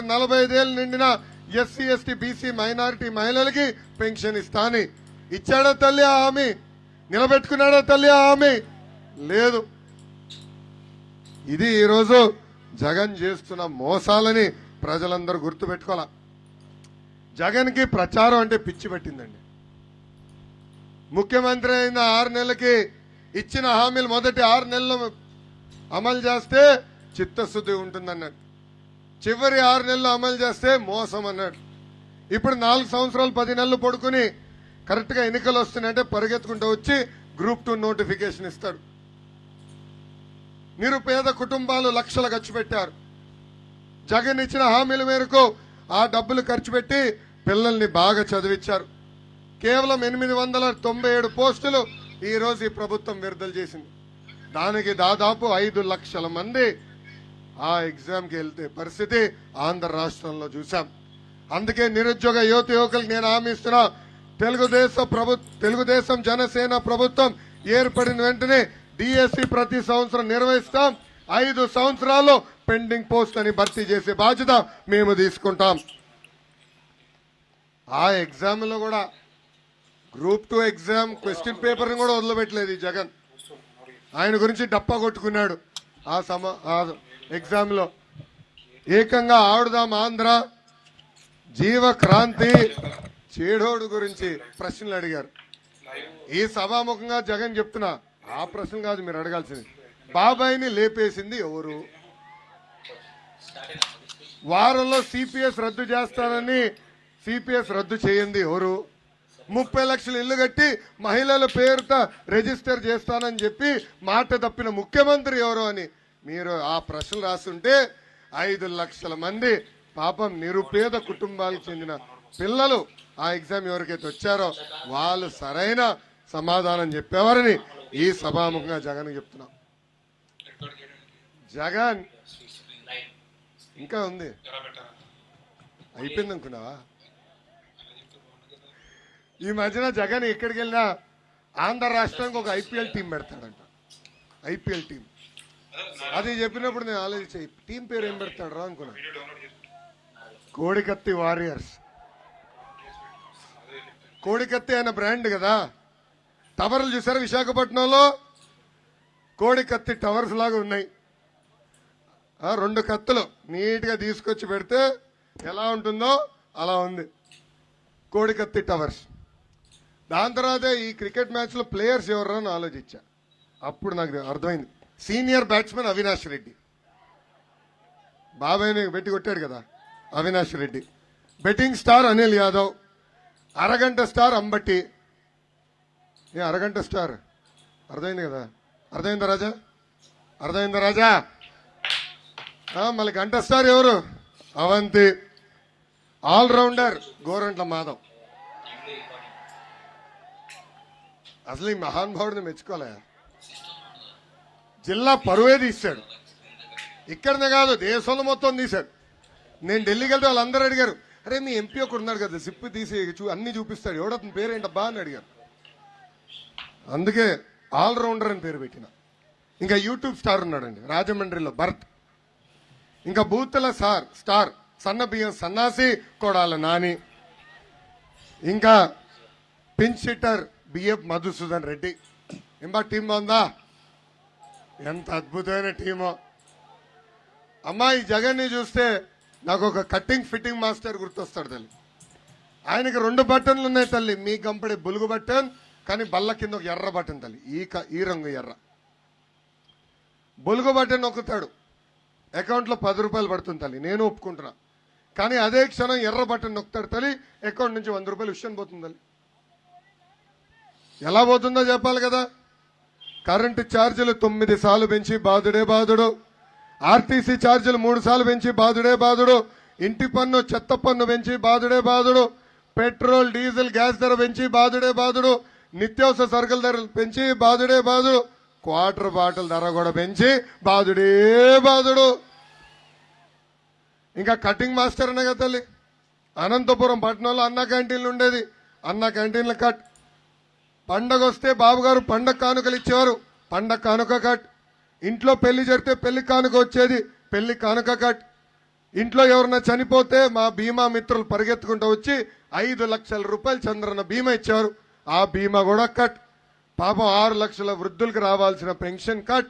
నలభై ఐదేళ్ళు నిండిన ఎస్సీ ఎస్టీ బీసీ మైనారిటీ మహిళలకి పెన్షన్ ఇస్తాని. ఇచ్చాడా తల్లి ఆ హామీ? నిలబెట్టుకున్నాడా తల్లి ఆ హామీ? లేదు. ఇది ఈరోజు జగన్ చేస్తున్న మోసాలని ప్రజలందరూ గుర్తుపెట్టుకోవాల? జగన్కి ప్రచారం అంటే పిచ్చి పట్టిందండి. ముఖ్యమంత్రి అయిన ఆరు నెలలకి ఇచ్చిన హామీలు మొదటి ఆరు నెలలు అమలు చేస్తే చిత్తశుద్ధి ఉంటుందన్నాడు చివరి ఆరు నెలలు అమలు చేస్తే మోసం అన్నాడు. ఇప్పుడు నాలుగు సంవత్సరాలు పది నెలలు పడుకుని కరెక్ట్గా ఎన్నికలు వస్తున్నాయంటే పరిగెత్తుకుంటూ వచ్చి గ్రూప్ టూ నోటిఫికేషన్ ఇస్తాడు. నిరుపేద కుటుంబాలు లక్షలు ఖర్చు పెట్టారు. జగన్ ఇచ్చిన హామీల మేరకు ఆ డబ్బులు ఖర్చు పెట్టి పిల్లల్ని బాగా చదివించారు కేవలం ఎనిమిది వందల తొంభై ఏడు పోస్టులు ఈరోజు ఈ ప్రభుత్వం విడుదల చేసింది. దానికి దాదాపు ఐదు లక్షల మంది ఆ ఎగ్జామ్కి వెళ్తే పరిస్థితి ఆంధ్ర రాష్ట్రంలో చూసాం అందుకే నిరుద్యోగ యువత యువకులకు నేను హామీ ఇస్తున్నా తెలుగుదేశం ప్రభు తెలుగుదేశం జనసేన ప్రభుత్వం ఏర్పడిన వెంటనే డిఎస్సి ప్రతి సంవత్సరం నిర్వహిస్తాం. ఐదు సంవత్సరాల్లో పెండింగ్ పోస్ట్ అని భర్తీ చేసే బాధ్యత మేము తీసుకుంటాం. ఆ ఎగ్జామ్లో కూడా గ్రూప్ టూ ఎగ్జామ్ క్వశ్చన్ పేపర్ని కూడా వదిలిపెట్టలేదు జగన్. ఆయన గురించి డప్పా కొట్టుకున్నాడు. ఆ సమ ఎగ్జామ్లో. ఏకంగా ఆడుదాం ఆంధ్ర. జీవ క్రాంతి చేడోడు గురించి ప్రశ్నలు అడిగారు. ఈ సభాముఖంగా జగన్ చెప్తున్నా ఆ ప్రశ్న కాదు మీరు అడగాల్సింది. బాబాయిని లేపేసింది ఎవరు? వారంలో సిపిఎస్ రద్దు చేస్తానని సిపిఎస్ రద్దు చేయండి ఎవరు? ముప్పై లక్షల ఇల్లు కట్టి మహిళల పేరుతో రిజిస్టర్ చేస్తానని చెప్పి మాట తప్పిన ముఖ్యమంత్రి ఎవరు అని మీరు ఆ ప్రశ్నలు రాస్తుంటే ఐదు లక్షల మంది పాపం నిరుపేద కుటుంబాలకు చెందిన పిల్లలు ఆ ఎగ్జామ్ ఎవరికైతే వచ్చారో వాళ్ళు సరైన సమాధానం చెప్పేవారని ఈ సభాముఖంగా జగన్ చెప్తున్నాం. జగన్ ఇంకా ఉంది. అయిపోయింది అనుకున్నావా? ఈ మధ్యన జగన్ ఎక్కడికి వెళ్ళినా ఆంధ్ర రాష్ట్రానికి ఒక ఐపీఎల్ టీం పెడతాడంట. IPL team. అది చెప్పినప్పుడు నేను ఆలోచించే టీం పేరు ఏం పెడతాడు రా అనుకున్నా. కోడికత్తి వారియర్స్. కోడికత్తి అనే బ్రాండ్ కదా. టవర్లు చూసారా విశాఖపట్నంలో? కోడికత్తి టవర్స్ లాగా ఉన్నాయి. రెండు కత్తులు నీట్గా తీసుకొచ్చి పెడితే ఎలా ఉంటుందో అలా ఉంది. కోడికత్తి టవర్స్. దాని తర్వాత ఈ క్రికెట్ మ్యాచ్లో ప్లేయర్స్ ఎవరు అని ఆలోచించా. అప్పుడు నాకు అర్థమైంది. Senior batsman Avinash Reddy. బాబాయ్ని పెట్టి కొట్టాడు కదా అవినాష్ రెడ్డి. బెట్టింగ్ స్టార్ అనిల్ యాదవ్ అరగంట స్టార్ అంబట్టి ఏ అరగంట స్టార్? అర్థమైంది కదా? అర్థమైందా రాజా? అర్థమైందా రాజా? మళ్ళీ గంట స్టార్ ఎవరు? Avanthi. All rounder Gorantla Madhav. అసలు ఈ మహానుభావుడిని మెచ్చుకోలే జిల్లా పరువే తీశాడు. ఇక్కడనే కాదు దేశంలో మొత్తం తీశాడు. నేను ఢిల్లీకి వెళ్తే వాళ్ళందరూ అడిగారు అరే మీ ఎంపీ ఒకడు ఉన్నాడు కదా సిప్పు తీసి చూ అన్ని చూపిస్తాడు. ఎవడతని పేరేంటబ్బా అని అడిగారు. అందుకే ఆల్రౌండర్ అని పేరు పెట్టిన. ఇంకా యూట్యూబ్ స్టార్ ఉన్నాడండి రాజమండ్రిలో భరత్. ఇంకా బూతుల సార్ స్టార్ సన్న బియ్యం సన్నాసి కొడాల నాని. ఇంకా pinch hitter B F Madhusudan Reddy. ఇంబా team బాగుందా? ఎంత అద్భుతమైన టీమో. అమ్మాయి జగన్ని చూస్తే నాకు ఒక కట్టింగ్ ఫిట్టింగ్ మాస్టర్ గుర్తొస్తాడు తల్లి. ఆయనకి రెండు బటన్లు ఉన్నాయి తల్లి. మీ కంపడే బులుగు బటన్ కానీ బల్ల కింద ఒక ఎర్ర బటన్ తల్లి. ఈ క- ఈ రంగు ఎర్ర. బొలుగు బటన్ నొక్కుతాడు. అకౌంట్లో పది రూపాయలు పడుతుంది తల్లి. నేను ఒప్పుకుంటున్నా. కానీ అదే క్షణం ఎర్ర బటన్ నొక్కుతాడు తల్లి. అకౌంట్ నుంచి వంద రూపాయలు విషయం పోతుంది తల్లి. ఎలా పోతుందో చెప్పాలి కదా. కరెంటు ఛార్జీలు తొమ్మిది సార్లు పెంచి బాధుడే బాధుడు. ఆర్టీసీ ఛార్జీలు మూడు సార్లు పెంచి బాధుడే బాధుడు. ఇంటి పన్ను చెత్త పన్ను పెంచి బాధుడే బాధుడు. పెట్రోల్ డీజిల్ గ్యాస్ ధర పెంచి బాధుడే బాధుడు. నిత్యావసర సరుకుల ధరలు పెంచి బాధుడే బాధుడు. క్వార్టర్ బాటిల్ ధర కూడా పెంచి బాధుడే బాధుడు. ఇంకా కటింగ్ మాస్టర్ అనే కదా తల్లి. అనంతపురం పట్టణంలో అన్న క్యాంటీన్లు ఉండేది. అన్న క్యాంటీన్లు కట్ పండగ వస్తే బాబుగారు పండగ కానుకలు ఇచ్చేవారు. పండగ కానుక కట్. ఇంట్లో పెళ్ళి జరిగితే పెళ్ళి కానుక వచ్చేది పెళ్ళి కానుక కట్. ఇంట్లో ఎవరన్నా చనిపోతే మా బీమా మిత్రులు పరిగెత్తుకుంటూ వచ్చి ఐదు లక్షల రూపాయలు చంద్రన్న బీమా ఇచ్చారు ఆ బీమా కూడా కట్. పాపం ఆరు లక్షల వృద్ధులకు రావాల్సిన pension cut.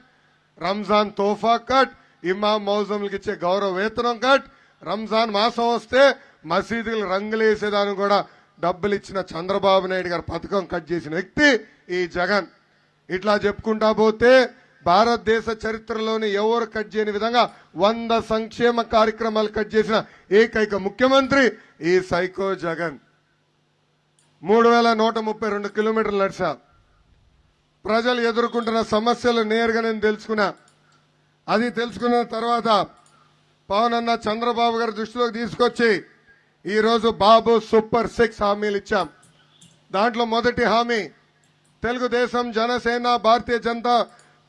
Ramzan Tohfa cut. ఇమాం మౌజంలకు ఇచ్చే గౌరవ వేతనం కట్. రంజాన్ మాసం వస్తే మసీదులు రంగులేసేదానికి కూడా డబ్బులు ఇచ్చిన చంద్రబాబు నాయుడు గారు పథకం కట్ చేసిన వ్యక్తి ఈ జగన్. ఇట్లా చెప్పుకుంటా పోతే భారతదేశ చరిత్రలోని ఎవరు కట్ చేయని విధంగా వంద సంక్షేమ కార్యక్రమాలు కట్ చేసిన ఏకైక ముఖ్యమంత్రి ఈ సైకో జగన్. మూడు వేల నూట ముప్పై రెండు కిలోమీటర్లు నడిచా. ప్రజలు ఎదుర్కొంటున్న సమస్యలు నేరుగా నేను తెలుసుకున్నా. అది తెలుసుకున్న తర్వాత పవన్ అన్న చంద్రబాబు గారి దృష్టిలోకి తీసుకొచ్చి ఈరోజు బాబు సూపర్ సిక్స్ హామీలు ఇచ్చాం. దాంట్లో మొదటి హామీ తెలుగుదేశం జనసేన భారతీయ జనతా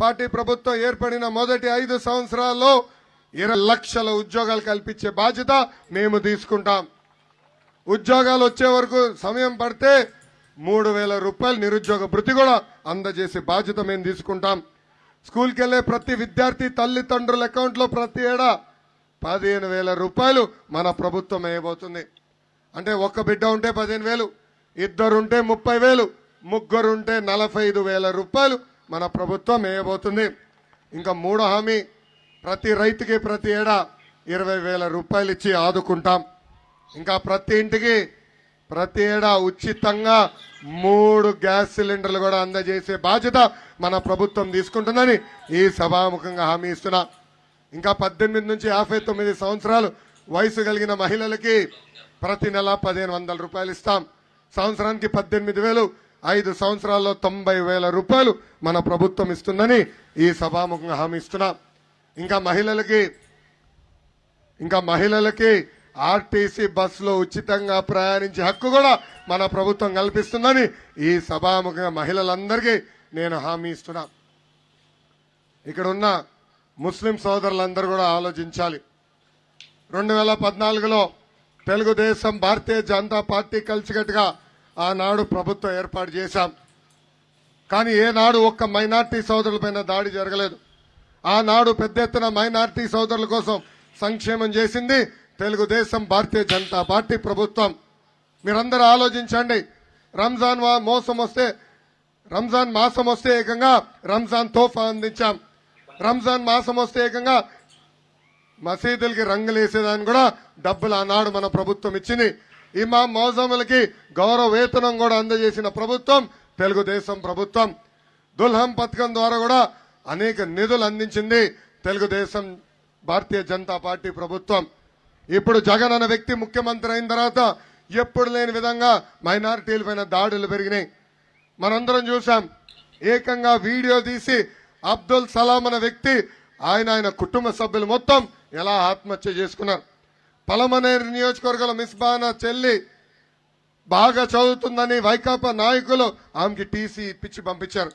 పార్టీ ప్రభుత్వం ఏర్పడిన మొదటి ఐదు సంవత్సరాల్లో ఇరవై లక్షల ఉద్యోగాలు కల్పించే బాధ్యత మేము తీసుకుంటాం. ఉద్యోగాలు వచ్చే వరకు సమయం పడితే మూడు వేల రూపాయలు నిరుద్యోగ భృతి కూడా అందజేసే బాధ్యత మేము తీసుకుంటాం. స్కూల్కి వెళ్ళే ప్రతి విద్యార్థి తల్లిదండ్రుల అకౌంట్లో ప్రతి ఏడా పదిహేను వేల రూపాయలు మన ప్రభుత్వం వేయబోతుంది. అంటే ఒక్క బిడ్డ ఉంటే పదిహేను వేలు ఇద్దరుంటే ముప్పై వేలు ముగ్గురుంటే నలభై ఐదు వేల రూపాయలు మన ప్రభుత్వం వేయబోతుంది. ఇంకా మూడో హామీ ప్రతి రైతుకి ప్రతి ఏడా ఇరవై వేల రూపాయలు ఇచ్చి ఆదుకుంటాం. ఇంకా ప్రతి ఇంటికి ప్రతి ఏడా ఉచితంగా మూడు గ్యాస్ సిలిండర్లు కూడా అందజేసే బాధ్యత మన ప్రభుత్వం తీసుకుంటుందని ఈ సభాముఖంగా హామీ ఇస్తున్నా. ఇంకా పద్దెనిమిది నుంచి యాభై తొమ్మిది సంవత్సరాలు వయసు కలిగిన మహిళలకి ప్రతి నెల పదిహేను వందల రూపాయలు ఇస్తాం. సంవత్సరానికి పద్దెనిమిది వేలు ఐదు సంవత్సరాల్లో తొంభై వేల రూపాయలు మన ప్రభుత్వం ఇస్తుందని ఈ సభాముఖంగా హామీ ఇస్తున్నాం. ఇంకా మహిళలకి ఇంకా మహిళలకి ఆర్టీసీ బస్సులో ఉచితంగా ప్రయాణించే హక్కు కూడా మన ప్రభుత్వం కల్పిస్తుందని ఈ సభాముఖంగా మహిళలందరికీ నేను హామీ ఇస్తున్నా. ఇక్కడ ఉన్న ముస్లిం సోదరులందరూ కూడా ఆలోచించాలి. రెండు వేల పద్నాలుగులో తెలుగుదేశం భారతీయ జనతా పార్టీ కలిసికట్టుగా ఆనాడు ప్రభుత్వం ఏర్పాటు చేశాం. కానీ ఏనాడు ఒక్క మైనార్టీ సోదరులపైన దాడి జరగలేదు. ఆనాడు పెద్ద ఎత్తున మైనార్టీ సోదరుల కోసం సంక్షేమం చేసింది తెలుగుదేశం భారతీయ జనతా పార్టీ ప్రభుత్వం. మీరందరూ ఆలోచించండి. రంజాన్ మోసం వస్తే రంజాన్ మాసం వస్తే ఏకంగా రంజాన్ తోఫా అందించాం. రంజాన్ మాసం వస్తే ఏకంగా మసీదులకి రంగులు వేసేదాన్ని కూడా డబ్బులు ఆనాడు మన ప్రభుత్వం ఇచ్చింది. ఇమాం మౌజములకి గౌరవ వేతనం కూడా అందజేసిన ప్రభుత్వం తెలుగుదేశం ప్రభుత్వం. దుల్హం పథకం ద్వారా కూడా అనేక నిధులు అందించింది తెలుగుదేశం భారతీయ జనతా పార్టీ ప్రభుత్వం. ఇప్పుడు జగన్ అనే వ్యక్తి ముఖ్యమంత్రి అయిన తర్వాత ఎప్పుడు లేని విధంగా మైనారిటీలపైన దాడులు పెరిగినాయి. మనందరం చూసాం ఏకంగా వీడియో తీసి అబ్దుల్ సలాం అనే వ్యక్తి ఆయన ఆయన కుటుంబ సభ్యులు మొత్తం ఎలా ఆత్మహత్య చేసుకున్నారు? పలమనేరు నియోజకవర్గంలో మిస్బానా చెల్లి బాగా చదువుతుందని వైకాపా నాయకులు ఆమెకి టీసీ ఇప్పించి పంపించారు.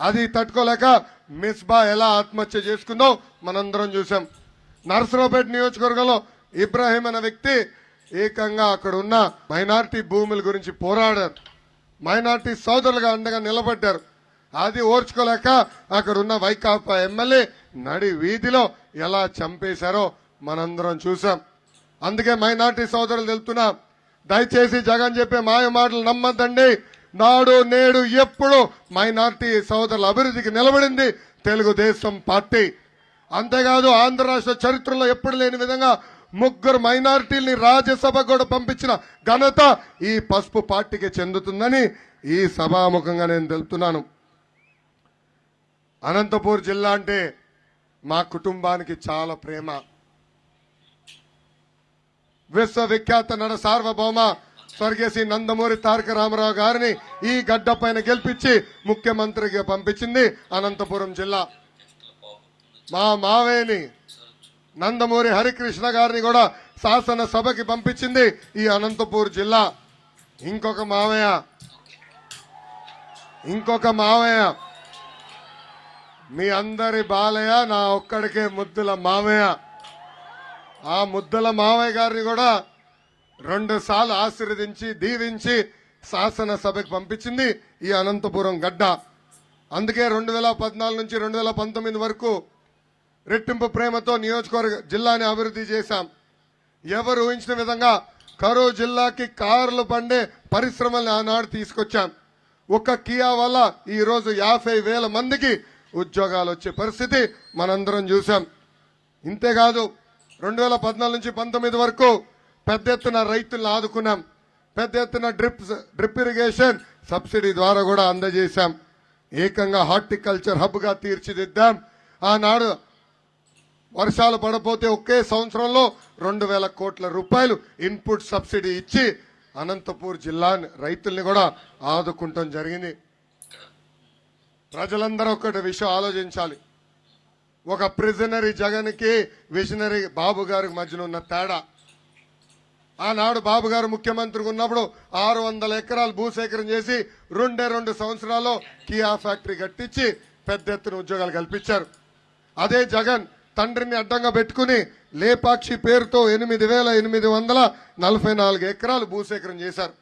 అది తట్టుకోలేక మిస్బా ఎలా ఆత్మహత్య చేసుకుందో మనందరం చూసాం నరసరావుపేట నియోజకవర్గంలో ఇబ్రాహీం అనే వ్యక్తి ఏకంగా అక్కడ ఉన్న మైనార్టీ భూముల గురించి పోరాడారు. మైనార్టీ సోదరులుగా అండగా నిలబడ్డారు. అది ఓర్చుకోలేక అక్కడున్న వైకాపా ఎమ్మెల్యే నడి వీధిలో ఎలా చంపేశారో మనందరం చూసాం అందుకే మైనార్టీ సోదరులు తెలుపుతున్నాం. దయచేసి జగన్ చెప్పే మాయ మాటలు నమ్మద్దండి. నాడు నేడు ఎప్పుడు మైనార్టీ సోదరుల అభివృద్ధికి నిలబడింది తెలుగుదేశం పార్టీ. అంతేకాదు ఆంధ్ర రాష్ట్ర చరిత్రలో ఎప్పుడు లేని విధంగా ముగ్గురు మైనారిటీల్ని రాజ్యసభ కూడా పంపించిన ఘనత ఈ పసుపు పార్టీకి చెందుతుందని ఈ సభాముఖంగా నేను తెలుపుతున్నాను. అనంతపూర్ జిల్లా అంటే మా కుటుంబానికి చాలా ప్రేమ. విశ్వవిఖ్యాత నడ సార్వభౌమ స్వర్గేసి నందమూరి తారక రామారావు గారిని ఈ గడ్డ పైన గెలిపించి ముఖ్యమంత్రిగా పంపించింది అనంతపురం జిల్లా. మా మావేని నందమూరి హరికృష్ణ గారిని కూడా శాసన సభకి పంపించింది ఈ అనంతపూర్ జిల్లా. ఇంకొక మావయ్య. ఇంకొక మావయ్య. మీ అందరి బాలయ్య నా ఒక్కడికే ముద్దుల మావయ్య ఆ ముద్దుల మావయ్య గారిని కూడా రెండు సార్లు ఆశీర్వదించి దీవించి శాసనసభకి పంపించింది ఈ అనంతపురం గడ్డ. అందుకే రెండు వేల పద్నాలుగు నుంచి రెండు వేల పంతొమ్మిది వరకు రెట్టింపు ప్రేమతో నియోజకవర్గ జిల్లాని అభివృద్ధి చేశాం. ఎవరు ఊహించిన విధంగా కరూ జిల్లాకి కార్లు పండే పరిశ్రమల్ని ఆనాడు తీసుకొచ్చాం. ఒక కియా వల్ల ఈరోజు యాభై వేల మందికి ఉద్యోగాలు వచ్చే పరిస్థితి మనందరం చూసాం ఇంతేకాదు రెండు వేల పద్నాలుగు నుంచి పంతొమ్మిది వరకు పెద్ద ఎత్తున రైతులను ఆదుకున్నాం. పెద్ద ఎత్తున డ్రిప్ డ్రిప్ ఇరిగేషన్ సబ్సిడీ ద్వారా కూడా అందజేశాం. ఏకంగా హార్టికల్చర్ హబ్గా తీర్చిదిద్దాం. ఆనాడు వర్షాలు పడపోతే ఒకే సంవత్సరంలో రెండు వేల కోట్ల రూపాయలు ఇన్పుట్ సబ్సిడీ ఇచ్చి అనంతపూర్ జిల్లా రైతుల్ని కూడా ఆదుకుంటాం జరిగింది. ప్రజలందరూ ఒకటి విషయం ఆలోచించాలి. ఒక ప్రిజనరీ జగన్కి విజనరీ బాబు గారికి మధ్యన ఉన్న తేడా. ఆనాడు బాబు గారు ముఖ్యమంత్రిగా ఉన్నప్పుడు ఆరు వందల ఎకరాలు భూసేకరణ చేసి రెండే రెండు సంవత్సరాల్లో కియా ఫ్యాక్టరీ కట్టించి పెద్ద ఎత్తున ఉద్యోగాలు కల్పించారు. అదే జగన్ తండ్రిని అడ్డంగా పెట్టుకుని లేపాక్షి పేరుతో ఎనిమిది వేల ఎనిమిది వందల నలభై నాలుగు ఎకరాలు భూసేకరణ చేశారు.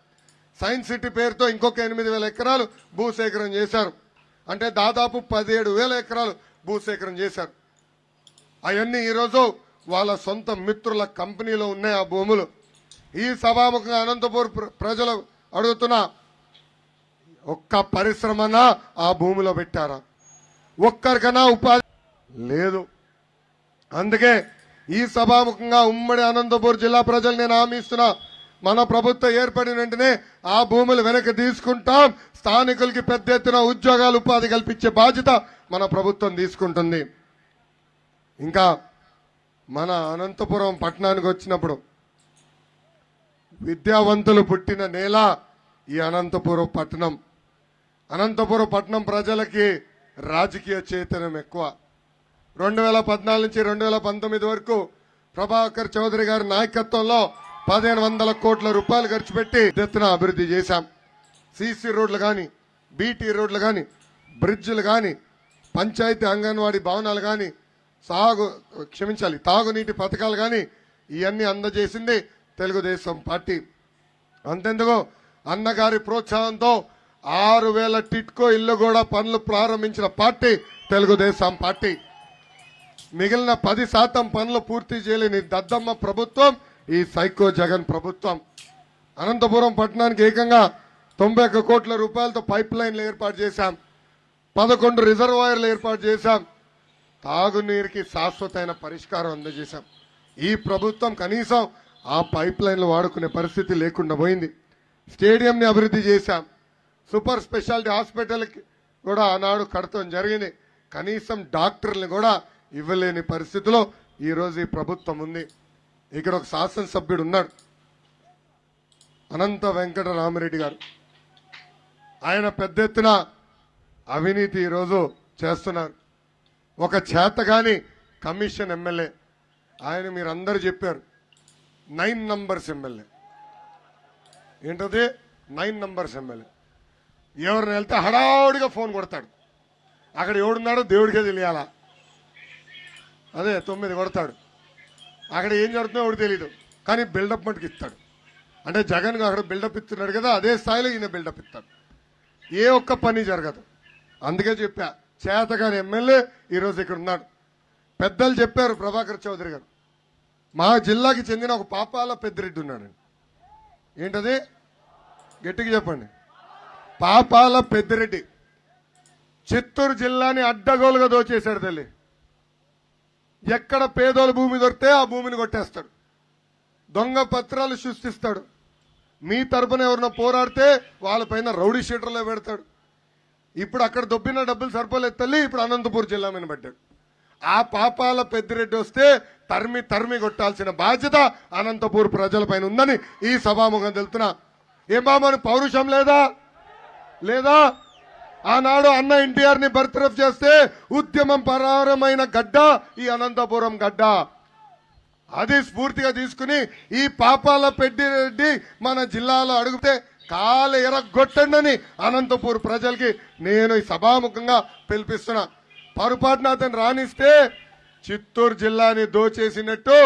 సైన్స్ సిటీ పేరుతో ఇంకొక ఎనిమిది వేల ఎకరాలు భూసేకరణ చేశారు. అంటే దాదాపు పదిహేడు వేల ఎకరాలు భూసేకరణ చేశారు. అవన్నీ ఈరోజు వాళ్ళ సొంత మిత్రుల కంపెనీలో ఉన్నాయి ఆ భూములు. ఈ సభాముఖంగా అనంతపూర్ ప్ర- ప్రజలు అడుగుతున్నా ఒక్క పరిశ్రమనా ఆ భూమిలో పెట్టారా? ఒక్కరికైనా ఉపాధి లేదు. అందుకే ఈ సభాముఖంగా ఉమ్మడి అనంతపూర్ జిల్లా ప్రజలు నేను హామీ ఇస్తున్నా. మన ప్రభుత్వం ఏర్పడిన వెంటనే ఆ భూములు వెనక్కి తీసుకుంటాం. స్థానికులకి పెద్ద ఎత్తున ఉద్యోగాలు ఉపాధి కల్పించే బాధ్యత మన ప్రభుత్వం తీసుకుంటుంది. ఇంకా మన అనంతపురం పట్టణానికి వచ్చినప్పుడు విద్యావంతులు పుట్టిన నేల ఈ అనంతపురం పట్టణం. అనంతపురం పట్టణం ప్రజలకి రాజకీయ చైతన్యం ఎక్కువ. రెండు వేల పద్నాలుగు నుంచి రెండు వేల పంతొమ్మిది వరకు ప్రభాకర్ చౌదరి గారి నాయకత్వంలో పదిహేను వందల కోట్ల రూపాయలు ఖర్చు పెట్టి ఎత్తున అభివృద్ధి చేశాం. సీసీ రోడ్లు కానీ బీటీ రోడ్లు కానీ బ్రిడ్జ్లు కానీ పంచాయతీ అంగన్వాడీ భవనాలు కానీ సాగు క్షమించాలి తాగునీటి పథకాలు కానీ ఇవన్నీ అందజేసింది తెలుగుదేశం పార్టీ. అంతెందుకు అన్నగారి ప్రోత్సాహంతో ఆరు వేల టిట్కో ఇల్లు కూడా పనులు ప్రారంభించిన పార్టీ తెలుగుదేశం పార్టీ. మిగిలిన పది శాతం పనులు పూర్తి చేయలేని దద్దమ్మ ప్రభుత్వం ఈ సైకో జగన్ ప్రభుత్వం అనంతపురం పట్టణానికి ఏకంగా తొంభై ఒక్క కోట్ల రూపాయలతో పైప్ లైన్లు ఏర్పాటు చేశాం. పదకొండు రిజర్వాయర్లు ఏర్పాటు చేశాం. తాగునీరుకి శాశ్వతమైన పరిష్కారం అందజేశాం. ఈ ప్రభుత్వం కనీసం ఆ పైప్ లైన్లు వాడుకునే పరిస్థితి లేకుండా పోయింది. స్టేడియంని అభివృద్ధి చేశాం. సూపర్ స్పెషాలిటీ హాస్పిటల్కి కూడా ఆనాడు కడతం జరిగింది. కనీసం డాక్టర్లు కూడా ఇవ్వలేని పరిస్థితిలో ఈరోజు ఈ ప్రభుత్వం ఉంది. ఇక్కడ ఒక శాసనసభ్యుడు ఉన్నాడు. అనంత వెంకట రామిరెడ్డి గారు. ఆయన పెద్ద ఎత్తున అవినీతి ఈరోజు చేస్తున్నారు. ఒక చేతగాని కమిషన్ ఎమ్మెల్యే. ఆయన మీరందరూ చెప్పారు. Nine numbers MLA. ఏంటది? Nine numbers MLA. ఎవరిని వెళ్తే హడావుడిగా ఫోన్ కొడతాడు. అక్కడ ఎవడున్నాడో దేవుడికే తెలియాలా? అదే తొమ్మిది కొడతాడు. అక్కడ ఏం జరుగుతుందో ఒకటి తెలియదు కానీ బిల్డప్ మటుకు ఇస్తాడు. అంటే జగన్ అక్కడ బిల్డప్ ఇస్తున్నాడు కదా అదే స్థాయిలో ఈయన బిల్డప్ ఇస్తాడు. ఏ ఒక్క పని జరగదు. అందుకే చెప్పా చేతగాని ఎమ్మెల్యే ఈరోజు ఇక్కడ ఉన్నాడు. పెద్దలు చెప్పారు ప్రభాకర్ చౌదరి గారు. మా జిల్లాకి చెందిన ఒక పాపాల పెద్దిరెడ్డి ఉన్నాడండి ఏంటది? గట్టిగా చెప్పండి. పాపాల పెద్దిరెడ్డి. చిత్తూరు జిల్లాని అడ్డగోలుగా దోచేశాడు తల్లి. ఎక్కడ పేదోల భూమి దొరికితే ఆ భూమిని కొట్టేస్తాడు. దొంగ పత్రాలు సృష్టిస్తాడు. మీ తరపున ఎవరినో పోరాడితే వాళ్ళపైన రౌడీ షీటర్లో పెడతాడు. ఇప్పుడు అక్కడ దొబ్బిన డబ్బులు సరిపోలేదు తల్లి ఇప్పుడు అనంతపూర్ జిల్లా మీద పడ్డాడు. ఆ పాపాల పెద్దిరెడ్డి వస్తే తరిమి తరిమి కొట్టాల్సిన బాధ్యత అనంతపూర్ ప్రజలపైన ఉందని ఈ సభాముఖం తెలుతున్నా ఏం బాబు పౌరుషం లేదా? లేదా? ఆనాడు అన్న ఎన్టీఆర్ని బర్తరఫ్ చేస్తే ఉద్యమం పరారమైన గడ్డ ఈ అనంతపురం గడ్డ. అది స్ఫూర్తిగా తీసుకుని ఈ పాపాల పెద్దిరెడ్డి మన జిల్లాలో అడిగితే కాలు ఎరగొట్టండి అనంతపూర్ ప్రజలకి నేను ఈ సభాముఖంగా పిలిపిస్తున్నా. పొరపాటున అతను రాణిస్తే చిత్తూరు జిల్లాని దోచేసినట్టు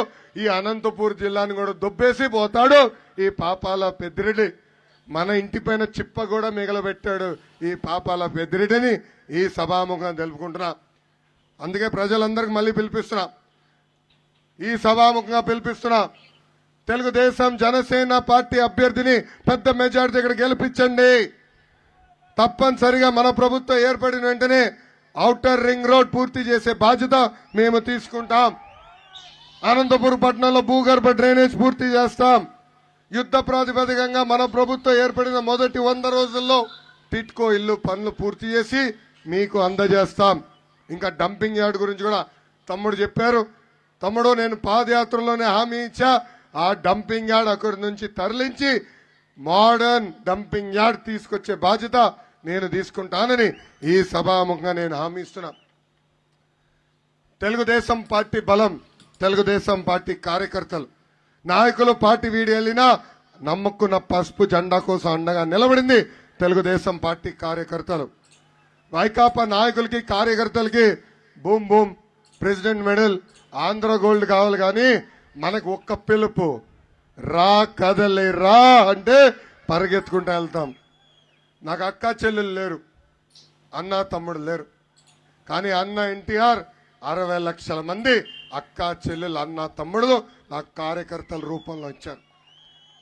ఈ అనంతపూర్ జిల్లాని కూడా దొబ్బేసి పోతాడు ఈ పాపాల పెద్దిరెడ్డి. మన ఇంటి పైన చిప్ప కూడా మిగలబెట్టాడు ఈ పాపాల పెద్దిరెడ్డిని ఈ సభాముఖం తెలుపుకుంటున్నా. అందుకే ప్రజలందరికి మళ్ళీ పిలిపిస్తున్నా. ఈ సభాముఖంగా పిలిపిస్తున్నా. తెలుగుదేశం జనసేన పార్టీ అభ్యర్థిని పెద్ద మెజార్టీ ఇక్కడ గెలిపించండి. తప్పనిసరిగా మన ప్రభుత్వం ఏర్పడిన వెంటనే అవుటర్ రింగ్ రోడ్ పూర్తి చేసే బాధ్యత మేము తీసుకుంటాం. అనంతపురం పట్టణంలో భూగర్భ డ్రైనేజ్ పూర్తి చేస్తాం. యుద్ధ ప్రాతిపదికంగా మన ప్రభుత్వం ఏర్పడిన మొదటి వంద రోజుల్లో టిట్కో ఇల్లు పనులు పూర్తి చేసి మీకు అందజేస్తాం. ఇంకా డంపింగ్ యార్డ్ గురించి కూడా తమ్ముడు చెప్పారు. తమ్ముడు నేను పాదయాత్రలోనే హామీ ఇచ్చా. ఆ డంపింగ్ యార్డ్ అక్కడి నుంచి తరలించి మోడర్న్ డంపింగ్ యార్డ్ తీసుకొచ్చే బాధ్యత నేను తీసుకుంటానని ఈ సభాముఖంగా నేను హామీ ఇస్తున్నా. తెలుగుదేశం పార్టీ బలం తెలుగుదేశం పార్టీ కార్యకర్తలు. నాయకులు పార్టీ వీడి వెళ్ళినా నమ్మకున్న పసుపు జెండా కోసం అండగా నిలబడింది తెలుగుదేశం పార్టీ కార్యకర్తలు. వైకాపా నాయకులకి కార్యకర్తలకి boom boom president medal Andhra gold కావాలి కానీ మనకు ఒక్క పిలుపు రా కదలే రా అంటే పరిగెత్తుకుంటూ వెళ్తాం. నాకు అక్క చెల్లెలు లేరు అన్న తమ్ముడు లేరు. కానీ అన్న ఎన్టీఆర్ అరవై లక్షల మంది అక్క చెల్లెలు అన్న తమ్ముడు నా కార్యకర్తల రూపంలో ఇచ్చారు.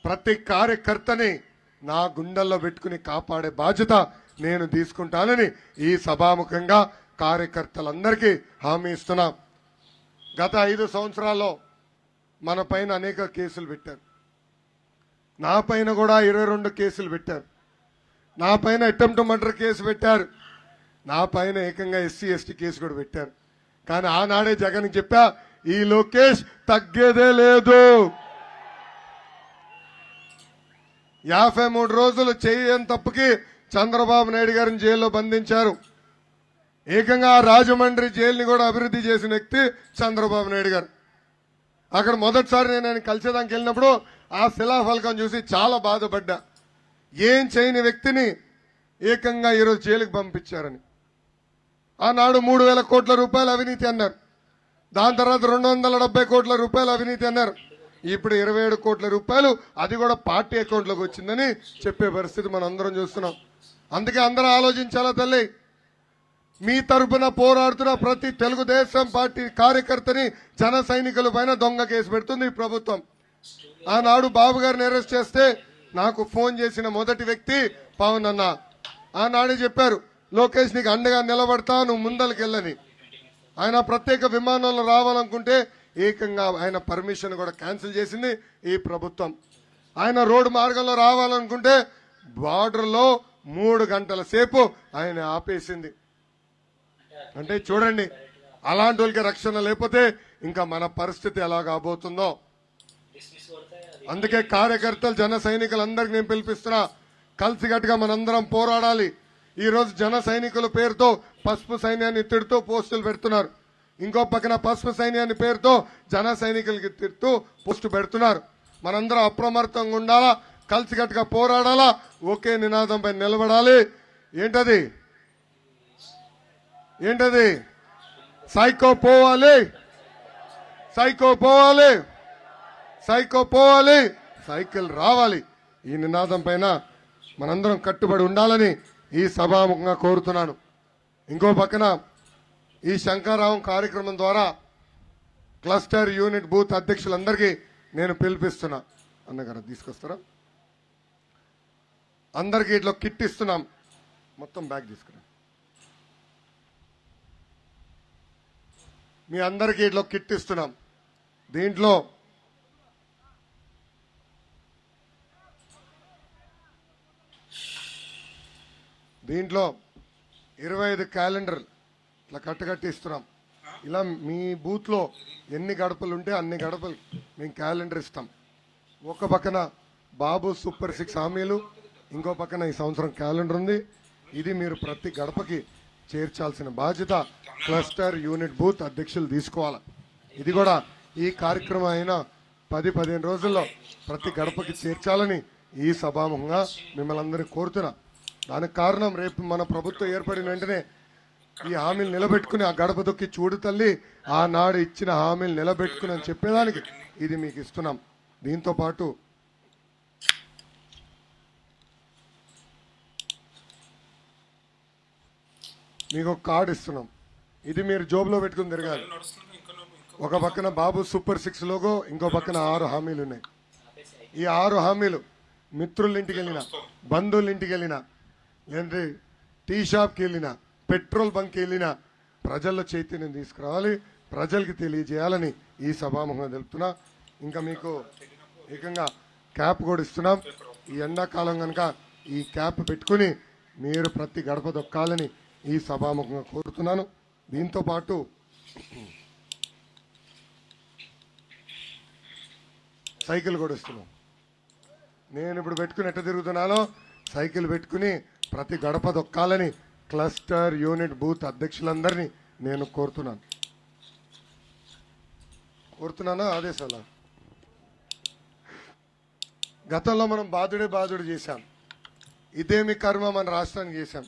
ప్రతి కార్యకర్తని నా గుండెల్లో పెట్టుకుని కాపాడే బాధ్యత నేను తీసుకుంటానని ఈ సభాముఖంగా కార్యకర్తలందరికీ హామీ ఇస్తున్నా. గత ఐదు సంవత్సరాల్లో మన పైన అనేక కేసులు పెట్టారు. నా పైన కూడా ఇరవై రెండు కేసులు పెట్టారు. నా పైన అటెంప్ట్ మర్డర్ కేసు పెట్టారు. నా పైన ఏకంగా ఎస్సీ ఎస్టీ కేసు కూడా పెట్టారు. కానీ ఆనాడే జగన్ చెప్పా ఈ లోకేష్ తగ్గేదే లేదు. యాభై మూడు రోజులు చేయని తప్పుకి చంద్రబాబు నాయుడు గారిని జైల్లో బంధించారు. ఏకంగా ఆ రాజమండ్రి జైలుని కూడా అభివృద్ధి చేసిన వ్యక్తి చంద్రబాబు నాయుడు గారు. అక్కడ మొదటిసారి నేను ఆయన కలిసేదానికి వెళ్ళినప్పుడు ఆ శిలాఫలకం చూసి చాలా బాధపడ్డా. ఏం చేయని వ్యక్తిని ఏకంగా ఈరోజు జైలుకి పంపించారని. ఆనాడు మూడు వేల కోట్ల రూపాయలు అవినీతి అన్నారు. దాని తర్వాత రెండు వందల డెబ్బై కోట్ల రూపాయల అవినీతి అన్నారు. ఇప్పుడు ఇరవై ఏడు కోట్ల రూపాయలు అది కూడా పార్టీ అకౌంట్లోకి వచ్చిందని చెప్పే పరిస్థితి మనం అందరం చూస్తున్నాం. అందుకే అందరూ ఆలోచించాలా తల్లి? మీ తరఫున పోరాడుతున్న ప్రతి తెలుగుదేశం పార్టీ కార్యకర్తని జన సైనికుల పైన దొంగ కేసు పెడుతుంది ఈ ప్రభుత్వం. ఆనాడు బాబు గారిని అరెస్ట్ చేస్తే నాకు ఫోన్ చేసిన మొదటి వ్యక్తి పవన్ అన్న ఆనాడే చెప్పారు లోకేష్ నీకు అండగా నిలబడతా నువ్వు ముందలకెళ్ళని ఆయన ప్రత్యేక విమానంలో రావాలనుకుంటే ఏకంగా ఆయన పర్మిషన్ కూడా క్యాన్సిల్ చేసింది ఈ ప్రభుత్వం. ఆయన రోడ్డు మార్గంలో రావాలనుకుంటే బార్డర్లో మూడు గంటల సేపు ఆయన ఆపేసింది. అంటే చూడండి అలాంటి వాళ్ళకి రక్షణ లేకపోతే ఇంకా మన పరిస్థితి ఎలా కాబోతుందో. అందుకే కార్యకర్తలు జన సైనికులందరికీ నేను పిలిపిస్తున్నా కలిసికట్టుగా మనందరం పోరాడాలి. ఈరోజు జన సైనికుల పేరుతో పసుపు సైన్యాన్ని తిడుతూ పోస్టులు పెడుతున్నారు. ఇంకో పక్కన పసుపు సైన్యాన్ని పేరుతో జన సైనికులకి తిడుతూ పోస్టు పెడుతున్నారు. మనందరం అప్రమత్తంగా ఉండాలా? కలిసికట్టుగా పోరాడాలా? ఒకే నినాదంపై నిలబడాలి. ఏంటది? ఏంటది? సైకో పోవాలి. సైకో పోవాలి. సైకో పోవాలి. సైకిల్ రావాలి. ఈ నినాదం పైన మనందరం కట్టుబడి ఉండాలని ఈ సభాముఖంగా కోరుతున్నాను. ఇంకో పక్కన ఈ శంకారావం కార్యక్రమం ద్వారా క్లస్టర్ యూనిట్ బూత్ అధ్యక్షులందరికీ నేను పిలిపిస్తున్నా. అన్నగారు తీసుకొస్తారా? అందరికీ ఇట్లా కిట్ ఇస్తున్నాం. మొత్తం బ్యాగ్ తీసుకురా మీ అందరికీ ఇట్లా కిట్ ఇస్తున్నాం. దీంట్లో దీంట్లో ఇరవై ఐదు క్యాలెండర్ ఇట్లా కట్టకట్టి ఇస్తున్నాం ఇలా మీ బూత్లో ఎన్ని గడపలు ఉంటే అన్ని గడపలు మేము క్యాలెండర్ ఇస్తాం. ఒక పక్కన బాబు సూపర్ సిక్స్ హామీలు ఇంకో పక్కన ఈ సంవత్సరం క్యాలెండర్ ఉంది. ఇది మీరు ప్రతి గడపకి చేర్చాల్సిన బాధ్యత క్లస్టర్ యూనిట్ బూత్ అధ్యక్షులు తీసుకోవాలి. ఇది కూడా ఈ కార్యక్రమం అయిన పది పదిహేను రోజుల్లో ప్రతి గడపకి చేర్చాలని ఈ సభాముఖంగా మిమ్మల్ని అందరినీ కోరుతున్నా. దానికి కారణం రేపు మన ప్రభుత్వం ఏర్పడిన వెంటనే ఈ హామీలు నిలబెట్టుకుని ఆ గడప దొక్కి చూడు తల్లి ఆనాడు ఇచ్చిన హామీలు నిలబెట్టుకుని అని చెప్పేదానికి ఇది మీకు ఇస్తున్నాం. దీంతో పాటు మీకు ఒక కార్డు ఇస్తున్నాం. ఇది మీరు జోబులో పెట్టుకుని తిరగాలి. ఒక పక్కన బాబు సూపర్ సిక్స్ లోగో ఇంకో పక్కన ఆరు హామీలు ఉన్నాయి. ఈ ఆరు హామీలు మిత్రుల ఇంటికి వెళ్ళిన బంధువుల ఇంటికి వెళ్ళిన ఏంటి టీ షాప్కి వెళ్ళినా పెట్రోల్ బంక్కి వెళ్ళినా ప్రజల్లో చైతన్యం తీసుకురావాలి ప్రజలకి తెలియజేయాలని ఈ సభాముఖంగా తెలుపుతున్నా. ఇంకా మీకు ఏకంగా క్యాప్ కూడా ఇస్తున్నాం. ఈ ఎండాకాలం కనుక ఈ క్యాప్ పెట్టుకుని మీరు ప్రతి గడప దొక్కాలని ఈ సభాముఖంగా కోరుతున్నాను. దీంతో పాటు సైకిల్ కూడా ఇస్తున్నాం. నేను ఇప్పుడు పెట్టుకుని ఎట్ట తిరుగుతున్నానో సైకిల్ పెట్టుకుని ప్రతి గడప దొక్కాలని క్లస్టర్ యూనిట్ బూత్ అధ్యక్షులందరినీ నేను కోరుతున్నాను. కోరుతున్నానా? ఆదేశాలా గతంలో మనం బాధుడే బాధుడు చేశాం. ఇదేమి కర్మ మన రాష్ట్రానికి చేశాం.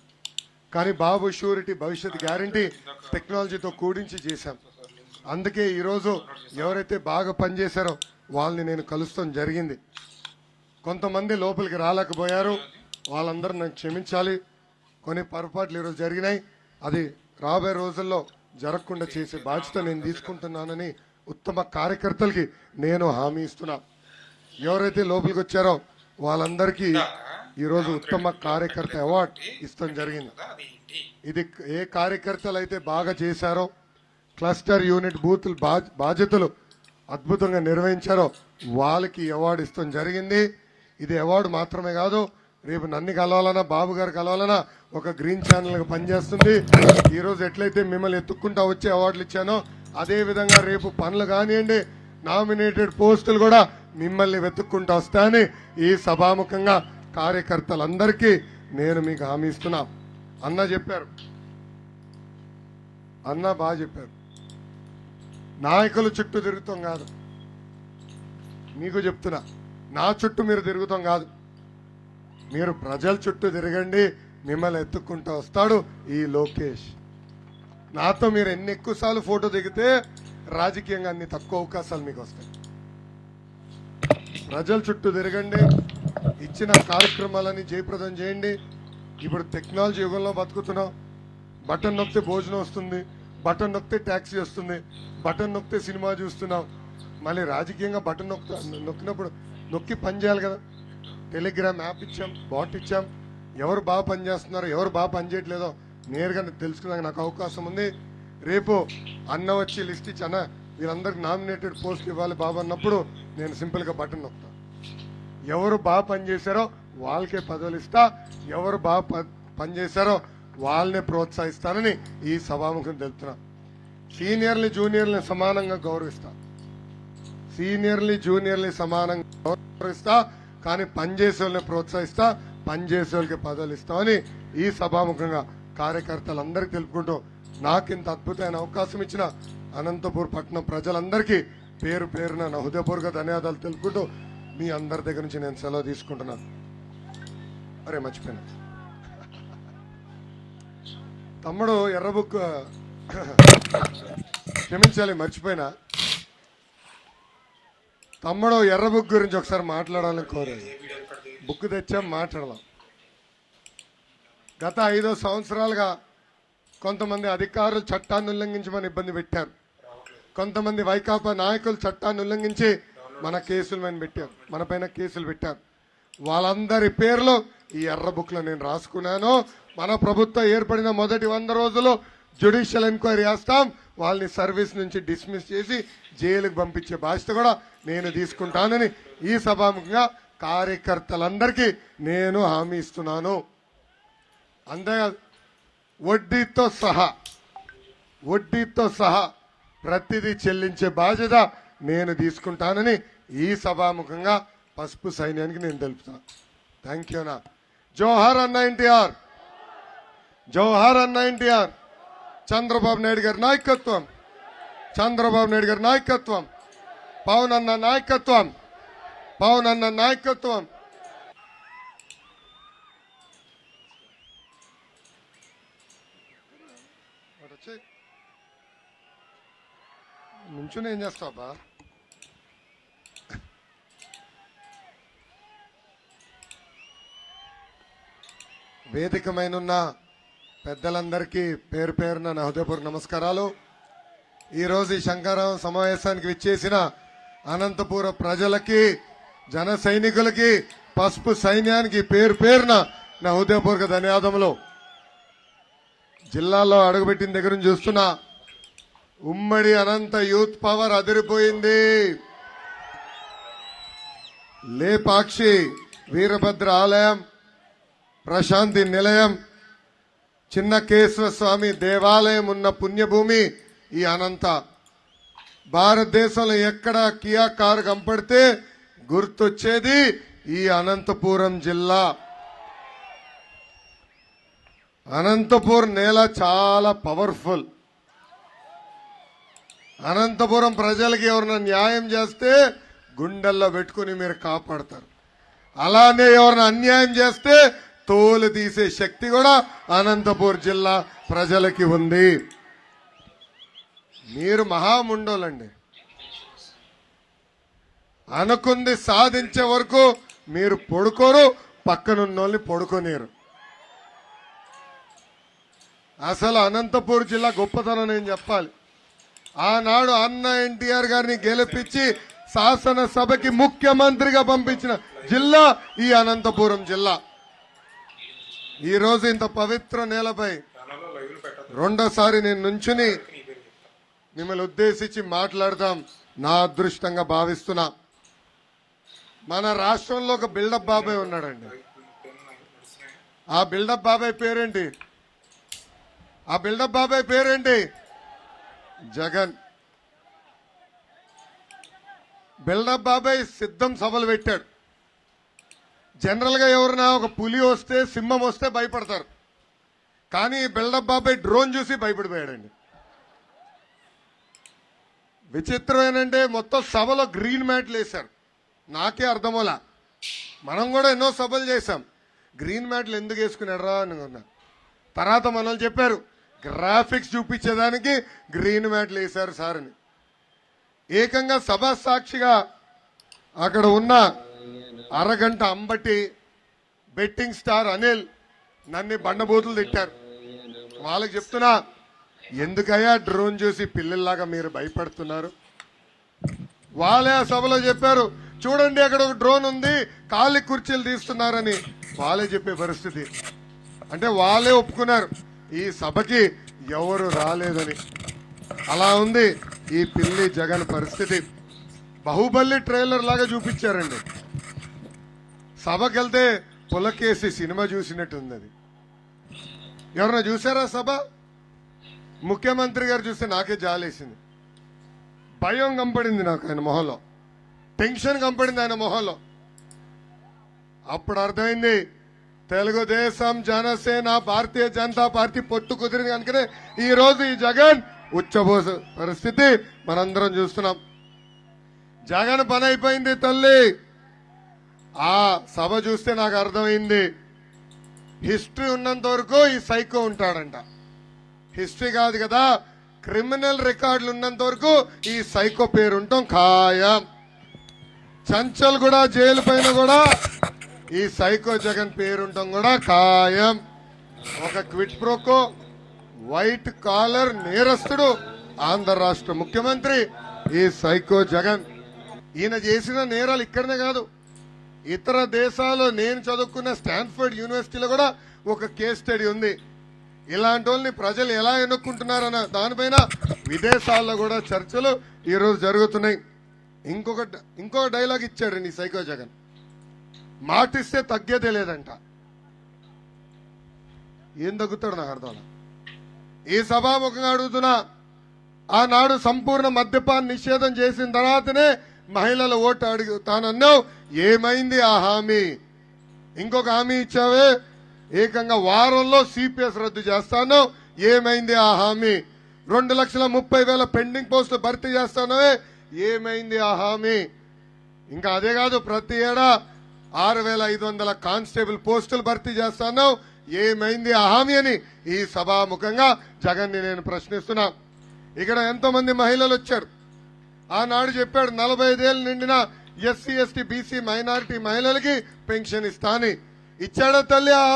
కానీ బాబు షూరిటీ భవిష్యత్ గ్యారంటీ టెక్నాలజీతో కూడించి చేశాం. అందుకే ఈరోజు ఎవరైతే బాగా పనిచేశారో వాళ్ళని నేను కలుస్తాం జరిగింది. కొంతమంది లోపలికి రాలేకపోయారు. వాళ్ళందరూ నన్ను క్షమించాలి. కొన్ని పొరపాట్లు ఈరోజు జరిగినాయి. అది రాబోయే రోజుల్లో జరగకుండా చేసే బాధ్యత నేను తీసుకుంటున్నానని ఉత్తమ కార్యకర్తలకి నేను హామీ ఇస్తున్నా. ఎవరైతే లోపలికి వచ్చారో వాళ్ళందరికీ ఈరోజు ఉత్తమ కార్యకర్త అవార్డు ఇస్తాం జరిగింది. ఇది ఏ కార్యకర్తలు అయితే బాగా చేశారో క్లస్టర్ యూనిట్ బూతులు బా- బాధ్యతలు అద్భుతంగా నిర్వహించారో వాళ్ళకి అవార్డు ఇస్తాం జరిగింది. ఇది అవార్డు మాత్రమే కాదు రేపు నన్ను కలవాలన్నా బాబు గారు కలవాలన్నా ఒక గ్రీన్ ఛానల్ పనిచేస్తుంది. ఈరోజు ఎట్లయితే మిమ్మల్ని ఎత్తుక్కుంటా వచ్చే అవార్డులు ఇచ్చానో అదేవిధంగా రేపు పనులు కానివ్వండి నామినేటెడ్ పోస్టులు కూడా మిమ్మల్ని వెతుక్కుంటూ వస్తాయని ఈ సభాముఖంగా కార్యకర్తలందరికీ నేను మీకు హామీ ఇస్తున్నా. అన్న చెప్పారు. అన్న బాగా చెప్పారు. నాయకుల చుట్టూ తిరుగుతాం కాదు. మీకు చెప్తున్నా. నా చుట్టూ మీరు తిరుగుతాం కాదు. మీరు ప్రజల చుట్టూ తిరగండి మిమ్మల్ని ఎత్తుక్కుంటూ వస్తాడు ఈ లోకేష్. నాతో మీరు ఎన్ని ఎక్కువసార్లు ఫోటో దిగితే రాజకీయంగా అన్ని తక్కువ అవకాశాలు మీకు వస్తాయి. ప్రజల చుట్టూ తిరగండి ఇచ్చిన కార్యక్రమాలని జయప్రదం చేయండి. ఇప్పుడు టెక్నాలజీ యుగంలో బతుకుతున్నాం. బటన్ నొక్కితే భోజనం వస్తుంది బటన్ నొక్కితే ట్యాక్సీ వస్తుంది బటన్ నొక్కితే సినిమా చూస్తున్నాం. మళ్ళీ రాజకీయంగా బటన్ నొక్కు నొక్కినప్పుడు నొక్కి పని చేయాలి కదా. టెలిగ్రామ్ యాప్ ఇచ్చాం బాట్ ఇచ్చాం. ఎవరు బాగా పనిచేస్తున్నారో ఎవరు బాగా పనిచేయట్లేదో నేరుగా తెలుసుకున్నాక నాకు అవకాశం ఉంది. రేపు అన్న వచ్చి లిస్ట్ ఇచ్చి అన్న వీళ్ళందరికి నామినేటెడ్ పోస్ట్ ఇవ్వాలి బాబు అన్నప్పుడు నేను సింపుల్గా బటన్ నొక్కుతా. ఎవరు బాగా పనిచేశారో వాళ్ళకే పదవులు ఇస్తా. ఎవరు బాగా ప- పనిచేశారో వాళ్ళనే ప్రోత్సహిస్తానని ఈ సభాముఖం తెలుపుతున్నా. సీనియర్ని జూనియర్ని సమానంగా గౌరవిస్తా. సీనియర్ని జూనియర్ని సమానంగా గౌరవిస్తా. కానీ పనిచేసే వాళ్ళని ప్రోత్సహిస్తా పనిచేసే వాళ్ళకి పదవులు ఇస్తామని ఈ సభాముఖంగా కార్యకర్తలందరికీ తెలుపుకుంటూ నాకు ఇంత అద్భుతమైన అవకాశం ఇచ్చిన అనంతపూర్ పట్టణం ప్రజలందరికీ పేరు పేరున నా హృదయపూర్వక ధన్యవాదాలు తెలుపుకుంటూ మీ అందరి దగ్గర నుంచి నేను సెలవు తీసుకుంటున్నాను. అరే మర్చిపోయినా. తమ్ముడు ఎర్రబుక్ క్షమించాలి మర్చిపోయినా. తమ్ముడు ఎర్ర బుక్ గురించి ఒకసారి మాట్లాడాలని కోరేది బుక్ తెచ్చాం మాట్లాడదాం. గత ఐదో సంవత్సరాలుగా కొంతమంది అధికారులు చట్టాన్ని ఉల్లంఘించమని ఇబ్బంది పెట్టారు. కొంతమంది వైకాపా నాయకులు చట్టాన్ని ఉల్లంఘించి మన కేసుల మీద పెట్టారు మన పైన కేసులు పెట్టారు వాళ్ళందరి పేర్లు ఈ ఎర్ర బుక్లో నేను రాసుకున్నాను. మన ప్రభుత్వం ఏర్పడిన మొదటి వంద రోజులు జ్యుడిషియల్ ఎంక్వైరీ చేస్తాం. వాళ్ళని సర్వీస్ నుంచి డిస్మిస్ చేసి జైలుకు పంపించే బాధ్యత కూడా నేను తీసుకుంటానని ఈ సభాముఖంగా కార్యకర్తలందరికీ నేను హామీ ఇస్తున్నాను. అంతేకాదు వడ్డీతో సహా వడ్డీతో సహా ప్రతిదీ చెల్లించే బాధ్యత నేను తీసుకుంటానని ఈ సభాముఖంగా పసుపు సైన్యానికి నేను తెలుపుతాను. థ్యాంక్ యూ నా జోహార్ అన్న ఎన్టీఆర్. జోహార్ అన్న ఎన్టీఆర్. చంద్రబాబు నాయుడు గారి నాయకత్వం. చంద్రబాబు నాయుడు గారి నాయకత్వం. పవన్ అన్న నాయకత్వం. పవన్ అన్న నాయకత్వం. నుంచుని ఏం చేస్తావా వేదికమైన పెద్దలందరికీ పేరు పేరున నా హృదయపూర్వక నమస్కారాలు. ఈరోజు ఈ శంకరరావు సమావేశానికి విచ్చేసిన అనంతపుర ప్రజలకి జన సైనికులకి పసుపు సైన్యానికి పేరు పేరున నా హృదయపూర్వక ధన్యవాదములు. జిల్లాలో అడుగుపెట్టిన దగ్గర నుంచి చూస్తున్నా ఉమ్మడి అనంత యూత్ పవర్ అదిరిపోయింది. లేపాక్షి వీరభద్ర ఆలయం ప్రశాంతి నిలయం చిన్న కేశవ స్వామి దేవాలయం ఉన్న పుణ్యభూమి ఈ అనంత. భారతదేశంలో ఎక్కడ కియా కారు కంపడితే గుర్తొచ్చేది ఈ అనంతపురం జిల్లా. అనంతపూర్ నేల చాలా పవర్ఫుల్. అనంతపురం ప్రజలకి ఎవరైనా న్యాయం చేస్తే గుండెల్లో పెట్టుకుని మీరు కాపాడతారు. అలానే ఎవరైనా అన్యాయం చేస్తే తోలు తీసే శక్తి కూడా అనంతపూర్ జిల్లా ప్రజలకి ఉంది. మీరు మహాముండోలండి. అనుకుంది సాధించే వరకు మీరు పడుకోరు పక్కనున్నోళ్ళని పడుకోనేరు అసలు అనంతపూర్ జిల్లా గొప్పతనం నేను చెప్పాలి? ఆనాడు అన్న ఎన్టీఆర్ గారిని గెలిపించి శాసనసభకి ముఖ్యమంత్రిగా పంపించిన జిల్లా ఈ అనంతపురం జిల్లా. ఈ రోజు ఇంత పవిత్ర నేలపై రెండోసారి నేను నుంచుని మిమ్మల్ని ఉద్దేశించి మాట్లాడదాం. నా అదృష్టంగా భావిస్తున్నా. మన రాష్ట్రంలో ఒక బిల్డప్ బాబాయ్ ఉన్నాడండి. ఆ బిల్డప్ బాబాయ్ పేరేంటి? ఆ బిల్డప్ బాబాయ్ పేరేంటి? జగన్. బిల్డప్ బాబాయ్ సిద్ధం సభలు పెట్టాడు. జనరల్గా ఎవరైనా ఒక పులి వస్తే సింహం వస్తే భయపడతారు. కానీ బిల్డప్ బాబాయ్ డ్రోన్ చూసి భయపడిపోయాడండి. విచిత్రం ఏంటంటే మొత్తం సభలో గ్రీన్ మ్యాట్లు వేశారు. నాకే అర్థమోలా మనం కూడా ఎన్నో సభలు చేశాం. గ్రీన్ మ్యాట్లు ఎందుకు వేసుకున్నాడరా అని తర్వాత మనల్ని చెప్పారు గ్రాఫిక్స్ చూపించేదానికి గ్రీన్ మ్యాట్లు వేశారు సార్ అని. ఏకంగా సభా సాక్షిగా అక్కడ ఉన్న అరగంట అంబటి బెట్టింగ్ స్టార్ అనిల్ నన్ను బండబూతులు తిట్టారు. వాళ్ళకి చెప్తున్నా ఎందుకయ్యా డ్రోన్ చూసి పిల్లల్లాగా మీరు భయపడుతున్నారు? వాళ్ళే ఆ సభలో చెప్పారు చూడండి అక్కడ ఒక డ్రోన్ ఉంది ఖాళీ కుర్చీలు తీస్తున్నారని. వాళ్ళే చెప్పే పరిస్థితి. అంటే వాళ్ళే ఒప్పుకున్నారు ఈ సభకి ఎవరు రాలేదని. అలా ఉంది ఈ పిల్లి జగన్ పరిస్థితి. బాహుబలి ట్రైలర్ లాగా చూపించారండి. సభకెళ్తే పులకేసి సినిమా చూసినట్టుంది అది ఎవరన్నా చూసారా సభ? ముఖ్యమంత్రి గారు చూస్తే నాకే జాలేసింది. భయం కంపడింది నాకు ఆయన మొహంలో. టెన్షన్ కంపడింది ఆయన మొహంలో. అప్పుడు అర్థమైంది తెలుగుదేశం జనసేన భారతీయ జనతా పార్టీ పొట్టు కుదిరింది కనుకనే ఈరోజు ఈ జగన్ ఉచ్చబోస పరిస్థితి మనందరం చూస్తున్నాం. జగన్ పని అయిపోయింది తల్లి. ఆ సభ చూస్తే నాకు అర్థమైంది. హిస్టరీ ఉన్నంత వరకు ఈ సైకో ఉంటాడంట. హిస్టరీ కాదు కదా క్రిమినల్ రికార్డులు ఉన్నంత వరకు ఈ సైకో పేరు ఉంటాం ఖాయం. చంచల్ కూడా జైలు పైన కూడా ఈ సైకో జగన్ పేరుంటాం కూడా ఖాయం. ఒక క్విట్ ప్రోకో వైట్ కాలర్ నేరస్తుడు ఆంధ్ర రాష్ట్ర ముఖ్యమంత్రి ఈ సైకో జగన్. ఈయన చేసిన నేరాలు ఇక్కడనే కాదు ఇతర దేశాల్లో నేను చదువుకున్న స్టాన్ఫర్డ్ యూనివర్సిటీలో కూడా ఒక కేస్ స్టడీ ఉంది. ఇలాంటి వాళ్ళని ప్రజలు ఎలా ఎన్నుకుంటున్నారన్న దానిపైన విదేశాల్లో కూడా చర్చలు ఈరోజు జరుగుతున్నాయి. ఇంకొక ఇంకొక డైలాగ్ ఇచ్చాడు నీ సైకో జగన్. మాటిస్తే తగ్గేదే లేదంట. ఏం తగ్గుతాడు నాకు అర్థం ఈ సభాముఖంగా అడుగుతున్నా ఆనాడు సంపూర్ణ మద్యపాన్ నిషేధం చేసిన తర్వాతనే మహిళల ఓటు అడిగి తానన్నావు ఏమైంది ఆ హామీ? ఇంకొక హామీ ఇచ్చావే? ఏకంగా వారంలో సిపిఎస్ రద్దు చేస్తాను. ఏమైంది ఆ హామీ? రెండు లక్షల ముప్పై వేల పెండింగ్ పోస్టులు భర్తీ చేస్తానవే? ఏమైంది ఆ హామీ? ఇంకా అదే కాదు ప్రతి ఏడా ఆరు వేల ఐదు వందల కానిస్టేబుల్ పోస్టులు భర్తీ చేస్తాను. ఏమైంది ఆ హామీ అని ఈ సభాముఖంగా జగన్ని నేను ప్రశ్నిస్తున్నా. ఇక్కడ ఎంతో మంది మహిళలు వచ్చారు. ఆనాడు చెప్పాడు నలభై ఐదేళ్ళు నిండిన ఎస్సీ ఎస్టీ బీసీ మైనారిటీ మహిళలకి పెన్షన్ ఇస్తా అని ఇచ్చాడా తల్లి ఆ